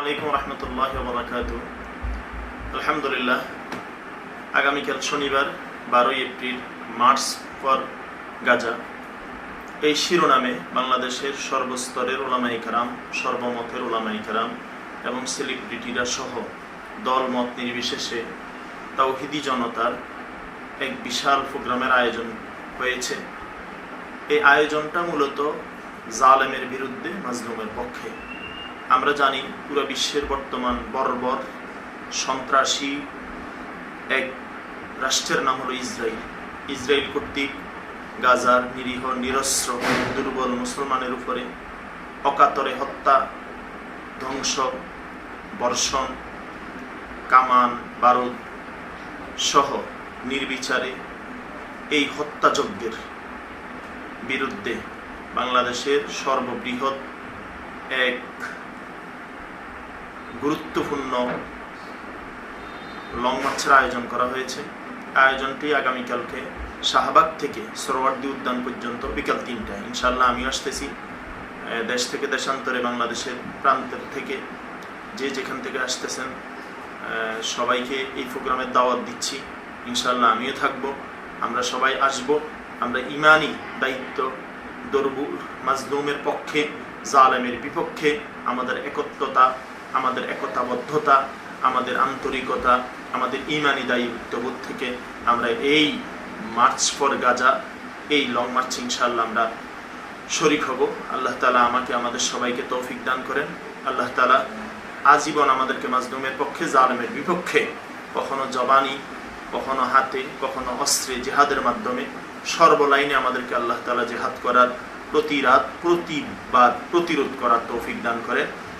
আলাইকুম রহমতুল্লাহ বরাকাত আলহামদুলিল্লাহ, আগামীকাল শনিবার, বারোই এপ্রিল, মার্চ ফর গাজা। এই শিরোনামে বাংলাদেশের সর্বস্তরের ওলামাই কারাম, সর্বমতের ওলামাই কারাম এবং সেলিব্রিটিরা সহ দল মত নির্বিশেষে তাওহিদি জনতার এক বিশাল প্রোগ্রামের আয়োজন হয়েছে। এই আয়োজনটা মূলত জালেমের বিরুদ্ধে, মাজলুমের পক্ষে। আমরা জানি পুরো বিশ্বের বর্তমান বর্বর সন্ত্রাসী এক রাষ্ট্রের নাম হলো ইসরায়েল ইসরায়েল কর্তৃক গাজার নিরীহ, নিরস্ত্র, দুর্বল মুসলমানের উপরে অকাতরে হত্যা, ধ্বংস, বর্ষণ, কামান, বারুদ সহ নির্বিচারে এই হত্যাযজ্ঞের বিরুদ্ধে বাংলাদেশের সর্ববৃহৎ এক গুরুত্বপূর্ণ লং মার্চের আয়োজন করা হয়েছে। আয়োজনটি আগামীকালকে শাহবাগ থেকে সরোয়ার্দি উদ্যান পর্যন্ত বিকাল তিনটায়। ইনশাল্লাহ আমি আসতেছি। দেশ থেকে দেশান্তরে বাংলাদেশের প্রান্তের থেকে যে যেখান থেকে আসতেছেন সবাইকে এই প্রোগ্রামের দাওয়াত দিচ্ছি। ইনশাল্লাহ আমিও থাকব, আমরা সবাই আসব। আমরা ইমানি দায়িত্ব দরবুল মাজলুমের পক্ষে, জালেমের বিপক্ষে, আমাদের একত্রতা আমাদের একতাবদ্ধতা, আমাদের আন্তরিকতা, আমাদের ইমানি দায়িত্ববোধ থেকে আমরা এই মার্চ ফর গাজা, এই লং মার্চ ইনশাল্লাহ আমরা শরিক হব। আল্লাহ তালা আমাকে, আমাদের সবাইকে তৌফিক দান করেন। আল্লাহ তালা আজীবন আমাদেরকে মাজলুমের পক্ষে, জালেমের বিপক্ষে কখনো জবানি, কখনো হাতে, কখনো অস্ত্রে জেহাদের মাধ্যমে সর্বলাইনে আমাদেরকে আল্লাহ তালা জেহাদ করার প্রতিরাত প্রতিবাদ, প্রতিরোধ করার তৌফিক দান